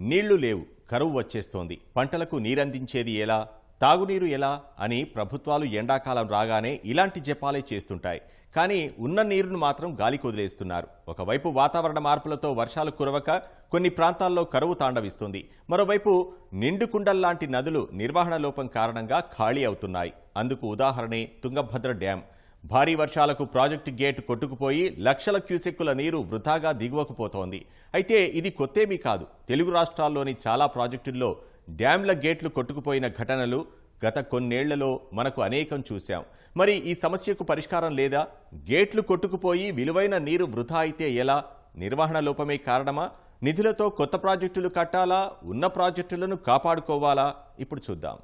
నీళ్ళు లేవు కరువు వచ్చేస్తోంది. పంటలకు నీరందించేది ఎలా? తాగునీరు ఎలా? అని ప్రభుత్వాలు ఎండాకాలం రాగానే ఇలాంటి జపాలే చేస్తుంటాయి. కానీ ఉన్న నీరును మాత్రం గాలికి వదిలేస్తున్నారు ఒకవైపు వాతావరణ మార్పులతో వర్షాలు కురవక కొన్ని ప్రాంతాల్లో కరువు తాండవిస్తుంది. మరోవైపు నిండు కుండల్లాంటి నదులు నిర్వహణ లోపం కారణంగా ఖాళీ అవుతున్నాయి. అందుకు ఉదాహరణే తుంగభద్ర డ్యాం. భారీ వర్షాలకు ప్రాజెక్టు గేట్ కొట్టుకుపోయి లక్షల క్యూసెక్కుల నీరు వృధాగా దిగువకుపోతోంది. అయితే ఇది కొత్తేమీ కాదు. తెలుగు రాష్ట్రాల్లోని చాలా ప్రాజెక్టుల్లో డ్యాంల గేట్లు కొట్టుకుపోయిన ఘటనలు గత కొన్నేళ్ళలో మనకు అనేకం చూశాం. మరి ఈ సమస్యకు పరిష్కారం లేదా? గేట్లు కొట్టుకుపోయి విలువైన నీరు వృధా అయితే ఎలా? నిర్వహణ లోపమే కారణమా? నిధులతో కొత్త ప్రాజెక్టులు కట్టాలా? ఉన్న ప్రాజెక్టులను కాపాడుకోవాలా? ఇప్పుడు చూద్దాం.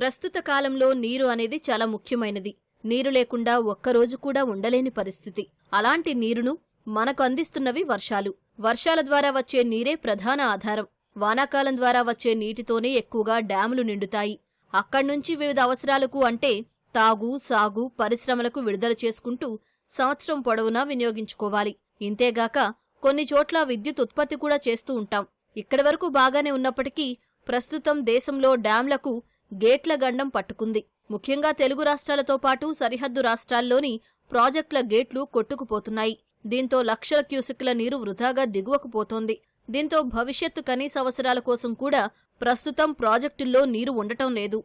ప్రస్తుత కాలంలో నీరు అనేది చాలా ముఖ్యమైనది. నీరు లేకుండా ఒక్కరోజు కూడా ఉండలేని పరిస్థితి. అలాంటి నీరును మనకు అందిస్తున్నవి వర్షాలు. వర్షాల ద్వారా వచ్చే నీరే ప్రధాన ఆధారం. వానాకాలం ద్వారా వచ్చే నీటితోనే ఎక్కువగా డ్యాములు నిండుతాయి. అక్కడ్నుంచి వివిధ అవసరాలకు అంటే తాగు సాగు పరిశ్రమలకు విడుదల చేసుకుంటూ సంవత్సరం పొడవునా వినియోగించుకోవాలి. ఇంతేగాక కొన్ని చోట్ల విద్యుత్ ఉత్పత్తి కూడా చేస్తూ ఉంటాం. ఇక్కడి వరకు బాగానే ఉన్నప్పటికీ ప్రస్తుతం దేశంలో డ్యాంలకు గేట్ల గండం పట్టుకుంది. ముఖ్యంగా తెలుగు రాష్ట్రాలతో పాటు సరిహద్దు రాష్ట్రాల్లోని ప్రాజెక్టుల గేట్లు కొట్టుకుపోతున్నాయి. దీంతో లక్షల క్యూసెక్ల నీరు వృధాగా దిగువకు పోతోంది దీంతో భవిష్యత్తు కనీస అవసరాల కోసం కూడా ప్రస్తుతం ప్రాజెక్టుల్లో నీరు ఉండటం లేదు.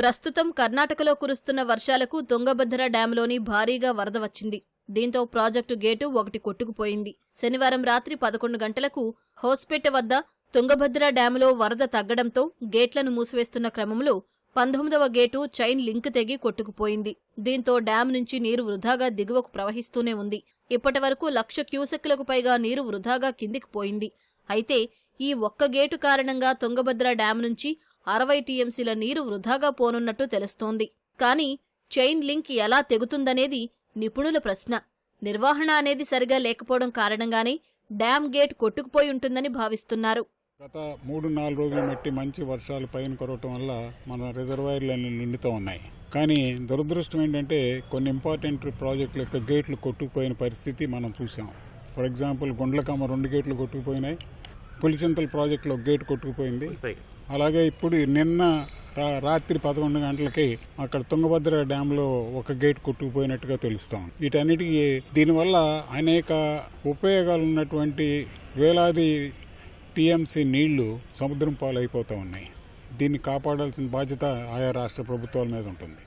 ప్రస్తుతం కర్ణాటకలో కురుస్తున్న వర్షాలకు తుంగభద్ర డ్యాంలోని భారీగా వరద వచ్చింది. దీంతో ప్రాజెక్టు గేటు ఒకటి కొట్టుకుపోయింది. శనివారం రాత్రి పదకొండు గంటలకు హోస్పేట వద్ద తుంగభద్ర డ్యాములో వరద తగ్గడంతో గేట్లను మూసివేస్తున్న క్రమంలో పంతొమ్మిదవ గేటు చైన్ లింక్ తెగి కొట్టుకుపోయింది. దీంతో డ్యాం నుంచి నీరు వృధాగా దిగువకు ప్రవహిస్తూనే ఉంది. ఇప్పటి వరకు లక్ష క్యూసెక్లకు పైగా నీరు వృధాగా కిందికి పోయింది. అయితే ఈ ఒక్క గేటు కారణంగా తుంగభద్ర డ్యాం నుంచి అరవై టీఎంసీల నీరు వృధాగా పోనున్నట్టు తెలుస్తోంది. కానీ చైన్ లింక్ ఎలా తెగుతుందనేది నిపుణుల ప్రశ్న. నిర్వహణ అనేది సరిగా లేకపోవడం కారణంగానే డ్యాం గేట్ కొట్టుకుపోయి ఉంటుందని భావిస్తున్నారు. గత మూడు నాలుగు రోజులు బట్టి మంచి వర్షాలు పైన కురవటం వల్ల మన రిజర్వాయర్లన్నీ నిండుతూ ఉన్నాయి. కానీ దురదృష్టం ఏంటంటే కొన్ని ఇంపార్టెంట్ ప్రాజెక్టుల యొక్క గేట్లు కొట్టుకుపోయిన పరిస్థితి మనం చూసాం ఫర్ ఎగ్జాంపుల్ గుండ్లకమ్మ రెండు గేట్లు కొట్టుకుపోయినాయి. పులిచింతల ప్రాజెక్టులో గేట్ కొట్టుకుపోయింది. అలాగే ఇప్పుడు నిన్న రాత్రి పదకొండు గంటలకి అక్కడ తుంగభద్ర డ్యాంలో ఒక గేట్ కొట్టుకుపోయినట్టుగా తెలుస్తాం. వీటన్నిటికీ దీనివల్ల అనేక ఉపయోగాలు ఉన్నటువంటి వేలాది టీఎంసీ నీళ్ళు సముద్రం పాలైపోతూ ఉన్నాయి. దీన్ని కాపాడాల్సిన బాధ్యత ఆయా రాష్ట్ర ప్రభుత్వాల మీద ఉంటుంది.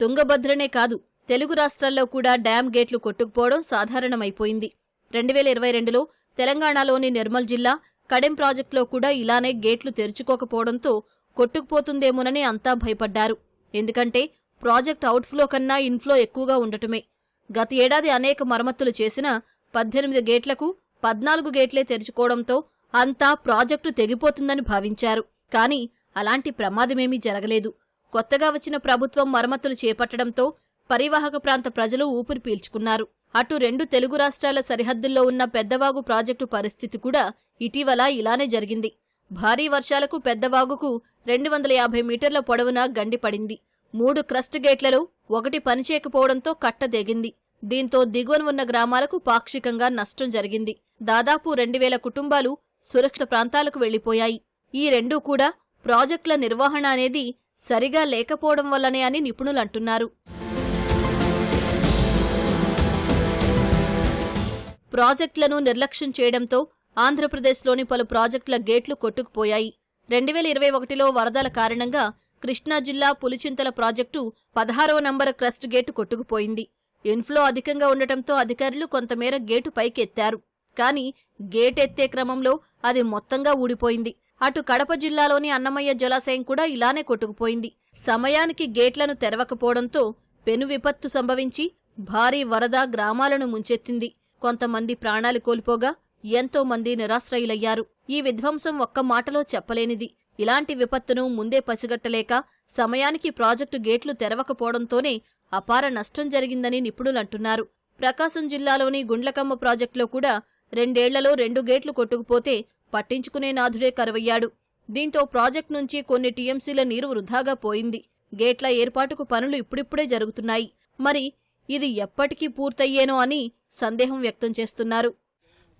తుంగభద్రనే కాదు తెలుగు రాష్ట్రాల్లో కూడా డ్యాం గేట్లు కొట్టుకుపోవడం సాధారణమైపోయింది. రెండు వేల ఇరవై రెండులో తెలంగాణలోని నిర్మల్ జిల్లా కడెం ప్రాజెక్టులో కూడా ఇలానే గేట్లు తెరుచుకోకపోవడంతో కొట్టుకుపోతుందేమోనని అంతా భయపడ్డారు. ఎందుకంటే ప్రాజెక్ట్ అవుట్ఫ్లో కన్నా ఇన్ఫ్లో ఎక్కువగా ఉండటమే. గత ఏడాది అనేక మరమ్మతులు చేసినా పద్దెనిమిది గేట్లకు పద్నాలుగు గేట్లే తెరుచుకోవడంతో అంతా ప్రాజెక్టు తెగిపోతుందని భావించారు. కానీ అలాంటి ప్రమాదమేమీ జరగలేదు. కొత్తగా వచ్చిన ప్రభుత్వం మరమ్మతులు చేపట్టడంతో పరివాహక ప్రాంత ప్రజలు ఊపిరి పీల్చుకున్నారు. అటు రెండు తెలుగు రాష్ట్రాల సరిహద్దుల్లో ఉన్న పెద్దవాగు ప్రాజెక్టు పరిస్థితి కూడా ఇటీవల ఇలానే జరిగింది. భారీ వర్షాలకు పెద్దవాగుకు రెండు వందల యాభై మీటర్ల పొడవున గండిపడింది మూడు క్రస్ట్ గేట్లలో ఒకటి పనిచేయకపోవడంతో కట్టదెగింది దీంతో దిగువన ఉన్న గ్రామాలకు పాక్షికంగా నష్టం జరిగింది. దాదాపు రెండు వేల కుటుంబాలు సురక్షిత ప్రాంతాలకు వెళ్ళిపోయాయి ఈ రెండూ కూడా ప్రాజెక్టుల నిర్వహణ అనేది సరిగా లేకపోవడం వల్లనే అని నిపుణులు అంటున్నారు. ప్రాజెక్టులను నిర్లక్ష్యం చేయడంతో ఆంధ్రప్రదేశ్లోని పలు ప్రాజెక్టుల గేట్లు కొట్టుకుపోయాయి. రెండు వేల ఇరవై ఒకటిలో వరదల కారణంగా కృష్ణా జిల్లా పులిచింతల ప్రాజెక్టు పదహారవ నంబర్ క్రస్ట్ గేటు కొట్టుకుపోయింది. ఇన్ఫ్లో అధికంగా ఉండటంతో అధికారులు కొంతమేర గేటు పైకెత్తారు. కానీ గేట్ ఎత్తే క్రమంలో అది మొత్తంగా ఊడిపోయింది. అటు కడప జిల్లాలోని అన్నమయ్య జలాశయం కూడా ఇలానే కొట్టుకుపోయింది. సమయానికి గేట్లను తెరవకపోవడంతో పెను విపత్తు సంభవించి భారీ వరద గ్రామాలను ముంచెత్తింది. కొంతమంది ప్రాణాలు కోల్పోగా ఎంతో మంది నిరాశ్రయులయ్యారు. ఈ విధ్వంసం ఒక్క మాటలో చెప్పలేనిది. ఇలాంటి విపత్తును ముందే పసిగట్టలేక సమయానికి ప్రాజెక్టు గేట్లు తెరవకపోవడంతోనే అపార నష్టం జరిగిందని నిపుణులంటున్నారు ప్రకాశం జిల్లాలోని గుండ్లకమ్మ ప్రాజెక్టులో కూడా రెండేళ్ళలో రెండు గేట్లు కొట్టుకుపోతే పట్టించుకునే నాథుడే కరువయ్యాడు. దీంతో ప్రాజెక్టు నుంచి కొన్ని టీఎంసీల నీరు వృధాగా పోయింది. గేట్ల ఏర్పాటుకు పనులు ఇప్పుడిప్పుడే జరుగుతున్నాయి. మరి ఇది ఎప్పటికీ పూర్తయ్యేనో అని సందేహం వ్యక్తం చేస్తున్నారు.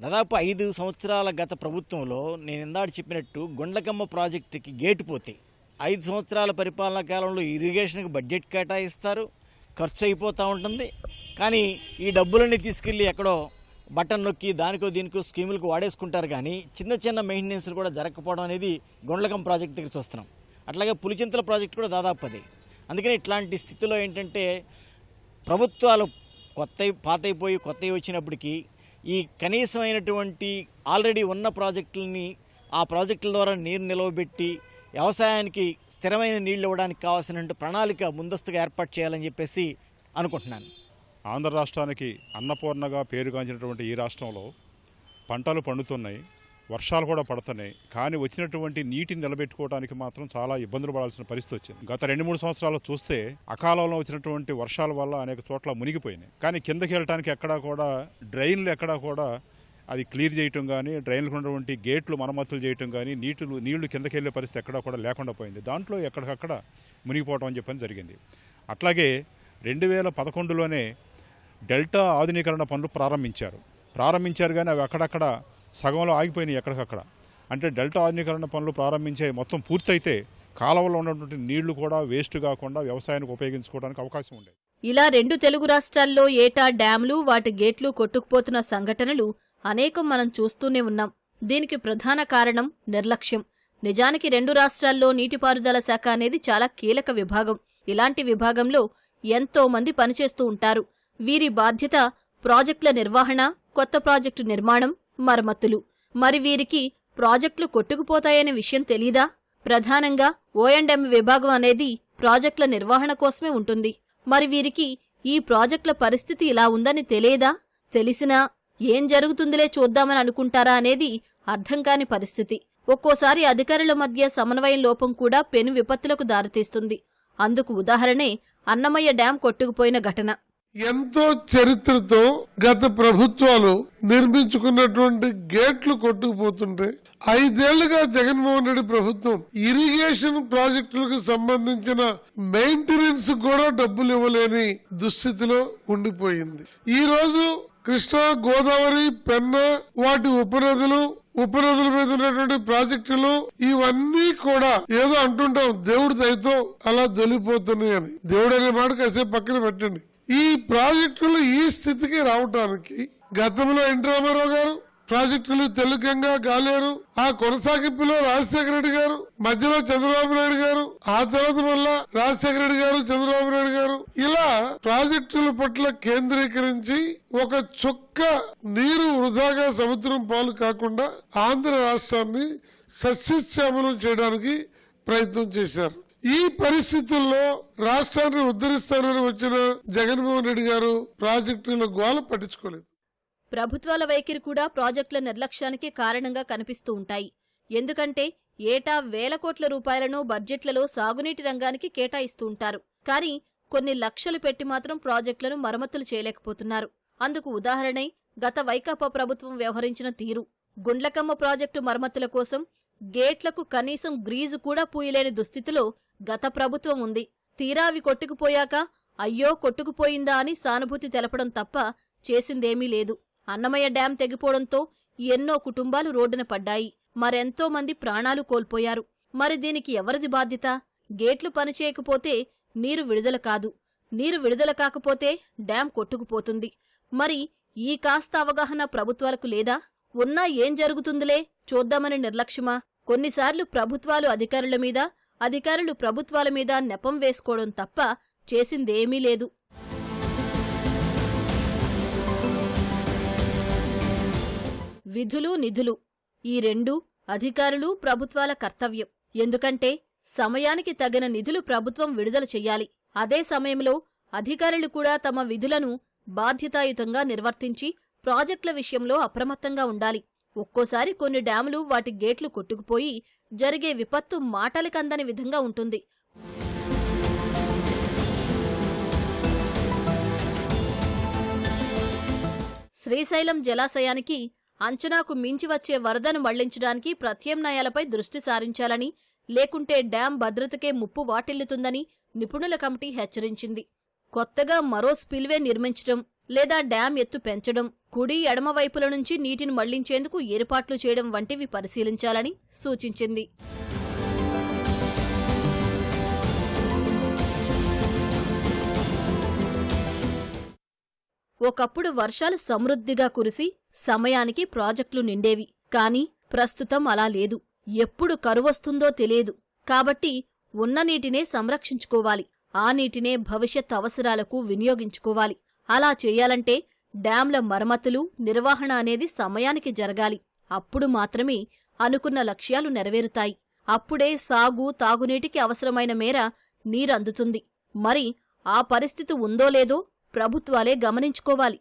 దాదాపు ఐదు సంవత్సరాల గత ప్రభుత్వంలో నేను ఇందాడు చెప్పినట్టు గుండ్లకమ్మ ప్రాజెక్టుకి గేటు పోతే ఐదు సంవత్సరాల పరిపాలనా కాలంలో ఇరిగేషన్కి బడ్జెట్ కేటాయిస్తారు ఖర్చు అయిపోతూ ఉంటుంది. కానీ ఈ డబ్బులన్నీ తీసుకెళ్ళి ఎక్కడో బటన్ నొక్కి దానికో దీనికో స్కీములకు వాడేసుకుంటారు కానీ చిన్న చిన్న మెయింటెనెన్స్లు కూడా జరగకపోవడం అనేది గుండ్లకమ్మ ప్రాజెక్ట్ దగ్గర చూస్తున్నాం. అట్లాగే పులిచింతల ప్రాజెక్ట్ కూడా దాదాపు అది. అందుకని ఇట్లాంటి స్థితిలో ఏంటంటే ప్రభుత్వాలు కొత్త పాతైపోయి కొత్తవి వచ్చినప్పటికీ ఈ కనీసమైనటువంటి ఆల్రెడీ ఉన్న ప్రాజెక్టులని ఆ ప్రాజెక్టుల ద్వారా నీరు నిలవబెట్టి వ్యవసాయానికి స్థిరమైన నీళ్ళు ఇవ్వడానికి కావాల్సిన ప్రణాళిక ముందస్తుగా ఏర్పాటు చేయాలని చెప్పేసి అనుకుంటున్నాను. ఆంధ్ర రాష్ట్రానికి అన్నపూర్ణగా పేరుగాంచినటువంటి ఈ రాష్ట్రంలో పంటలు పండుతున్నాయి. వర్షాలు కూడా పడుతున్నాయి. కానీ వచ్చినటువంటి నీటిని నిలబెట్టుకోవడానికి మాత్రం చాలా ఇబ్బందులు పడాల్సిన పరిస్థితి వచ్చింది. గత రెండు మూడు సంవత్సరాలు చూస్తే అకాలంలో వచ్చినటువంటి వర్షాల వల్ల అనేక చోట్ల మునిగిపోయినాయి. కానీ కిందకి వెళ్ళటానికి ఎక్కడా కూడా డ్రైన్లు ఎక్కడా కూడా అది క్లియర్ చేయటం కానీ డ్రైన్లకు ఉన్నటువంటి గేట్లు మరమ్మతులు చేయటం కానీ నీటిలు నీళ్ళు కిందకి వెళ్ళే పరిస్థితి ఎక్కడా కూడా లేకుండా పోయింది. దాంట్లో ఎక్కడికక్కడ మునిగిపోవటం అని చెప్పని జరిగింది. అట్లాగే రెండు వేల పదకొండులోనే డెల్టా ఆధునీకరణ పనులు ప్రారంభించారు. ప్రారంభించారు కానీ అవి అక్కడక్కడ సగంలో ఆగిపోయినాయి ఎక్కడికక్కడ. అంటే డెల్టా ఆధునీకరణ పనులు ప్రారంభించే మొత్తం పూర్తయితే కాలువలో ఉన్నటువంటి నీళ్ళు కూడా వేస్ట్ కాకుండా వ్యవసాయానికి ఉపయోగించుకోవడానికి అవకాశం ఉండేది. ఇలా రెండు తెలుగు రాష్ట్రాల్లో ఏటా డ్యాంలు వాటి గేట్లు కొట్టుకుపోతున్న సంఘటనలు అనేకం మనం చూస్తూనే ఉన్నాం. దీనికి ప్రధాన కారణం నిర్లక్ష్యం. నిజానికి రెండు రాష్ట్రాల్లో నీటిపారుదల శాఖ అనేది చాలా కీలక విభాగం. ఇలాంటి విభాగంలో ఎంతో మంది పనిచేస్తూ ఉంటారు. వీరి బాధ్యత ప్రాజెక్టుల నిర్వహణ కొత్త ప్రాజెక్టు నిర్మాణం మరమ్మతులు. మరి వీరికి ప్రాజెక్టులు కొట్టుకుపోతాయనే విషయం తెలీదా? ప్రధానంగా ఓఎండ్ఎం విభాగం అనేది ప్రాజెక్టుల నిర్వహణ కోసమే ఉంటుంది. మరి వీరికి ఈ ప్రాజెక్టుల పరిస్థితి ఇలా ఉందని తెలియదా? తెలిసినా ఏం జరుగుతుందిలే చూద్దామని అనుకుంటారా అనేది అర్థం కాని పరిస్థితి. ఒక్కోసారి అధికారుల మధ్య సమన్వయం లోపం కూడా పెను విపత్తులకు దారితీస్తుంది. అందుకు ఉదాహరణే అన్నమయ్య డ్యాం కొట్టుకుపోయిన ఘటన. ఎంతో చరిత్రతో గత ప్రభుత్వాలు నిర్మించుకున్నటువంటి గేట్లు కొట్టుకుపోతుంటే ఐదేళ్ళుగా జగన్మోహన్ రెడ్డి ప్రభుత్వం ఇరిగేషన్ ప్రాజెక్టులకు సంబంధించిన మెయింటెనెన్స్ కూడా డబ్బులు ఇవ్వలేని దుస్థితిలో ఉండిపోయింది. ఈ రోజు కృష్ణా గోదావరి పెన్న వాటి ఉపనదులు ఉపనదుల మీద ఉన్నటువంటి ప్రాజెక్టులు ఇవన్నీ కూడా ఏదో అంటుంటాం దేవుడి దయతో అలా జొలిపోతున్నాయని దేవుడు అనే మాట కాసేపు పక్కన పెట్టండి. ఈ ప్రాజెక్టులు ఈ స్థితికి రావటానికి గతంలో ఎన్టీ రామారావు గారు ప్రాజెక్టులు తెలుగంగా గాలేరు ఆ కొనసాగింపులో రాజశేఖర రెడ్డి గారు మధ్యలో చంద్రబాబు నాయుడు గారు ఆ తర్వాత మళ్ళా రాజశేఖర రెడ్డి గారు చంద్రబాబు నాయుడు గారు ఇలా ప్రాజెక్టుల పట్ల కేంద్రీకరించి ఒక చుక్క నీరు వృధాగా సముద్రం పాలు కాకుండా ఆంధ్ర రాష్ట్రాన్ని సస్యశ్యామలం చేయడానికి ప్రయత్నం చేశారు. ఈ పరిస్థితుల్లో రాష్ట్రాన్ని ఉద్ధరిస్తానని వచ్చిన జగన్మోహన్ రెడ్డి గారు ప్రాజెక్టుల గోల పట్టించుకోలేదు. ప్రభుత్వాల వైఖరి కూడా ప్రాజెక్టుల నిర్లక్ష్యానికి కారణంగా కనిపిస్తూ ఉంటాయి. ఎందుకంటే ఏటా వేల కోట్ల రూపాయలను బడ్జెట్లలో సాగునీటి రంగానికి కేటాయిస్తూ ఉంటారు. కానీ కొన్ని లక్షలు పెట్టి మాత్రం ప్రాజెక్టులను మరమ్మతులు చేయలేకపోతున్నారు. అందుకు ఉదాహరణై గత వైకాపా ప్రభుత్వం వ్యవహరించిన తీరు. గుండ్లకమ్మ ప్రాజెక్టు మరమ్మతుల కోసం గేట్లకు కనీసం గ్రీజు కూడా పూయలేని దుస్థితిలో గత ప్రభుత్వం ఉంది. తీరా అవి కొట్టుకుపోయాక అయ్యో కొట్టుకుపోయిందా అని సానుభూతి తెలపడం తప్ప చేసిందేమీ లేదు. అన్నమయ్య డ్యాం తెగిపోవడంతో ఎన్నో కుటుంబాలు రోడ్డున పడ్డాయి. మరెంతో మంది ప్రాణాలు కోల్పోయారు. మరి దీనికి ఎవరిది బాధ్యత? గేట్లు పనిచేయకపోతే నీరు విడుదల కాదు. నీరు విడుదల కాకపోతే డ్యాం కొట్టుకుపోతుంది. మరి ఈ కాస్త అవగాహన ప్రభుత్వాలకు లేదా? ఉన్నా ఏం జరుగుతుందిలే? చూద్దామని నిర్లక్ష్యమా? కొన్నిసార్లు ప్రభుత్వాలు అధికారుల మీద అధికారులు ప్రభుత్వాల మీద నెపం వేసుకోవడం తప్ప చేసిందేమీ లేదు. విధులు నిధులు. ఈ రెండు అధికారులు ప్రభుత్వాల కర్తవ్యం. ఎందుకంటే సమయానికి తగిన నిధులు ప్రభుత్వం విడుదల చెయ్యాలి అదే సమయంలో అధికారులు కూడా తమ విధులను బాధ్యతాయుతంగా నిర్వర్తించి ప్రాజెక్టుల విషయంలో అప్రమత్తంగా ఉండాలి. ఒక్కోసారి కొన్ని డ్యాములు వాటి గేట్లు కొట్టుకుపోయి జరిగే విపత్తు మాటలకందని విధంగా ఉంటుంది. శ్రీశైలం జలాశయానికి అంచనాకు మించి వచ్చే వరదను మళ్ళించడానికి ప్రత్యామ్నాయాలపై దృష్టి సారించాలని లేకుంటే డ్యాం భద్రతకే ముప్పు వాటిల్లుతుందని నిపుణుల కమిటీ హెచ్చరించింది. కొత్తగా మరో స్పిల్వే నిర్మించడం లేదా డ్యాం ఎత్తు పెంచడం కుడి ఎడమ వైపుల నుంచి నీటిని మళ్ళించేందుకు ఏర్పాట్లు చేయడం వంటివి పరిశీలించాలని సూచించింది. ఒకప్పుడు వర్షాలు సమృద్ధిగా కురిసి సమయానికి ప్రాజెక్టులు నిండేవి. కాని ప్రస్తుతం అలా లేదు. ఎప్పుడు కరువొస్తుందో తెలియదు. కాబట్టి ఉన్న నీటినే సంరక్షించుకోవాలి. ఆ నీటినే భవిష్యత్ అవసరాలకు వినియోగించుకోవాలి. అలా చేయాలంటే డ్యాంల మరమ్మతులు నిర్వహణ అనేది సమయానికి జరగాలి. అప్పుడు మాత్రమే అనుకున్న లక్ష్యాలు నెరవేరుతాయి. అప్పుడే సాగు తాగునీటికి అవసరమైన మేర నీరందుతుంది. మరి ఆ పరిస్థితి ఉందో లేదో ప్రభుత్వాలే గమనించుకోవాలి.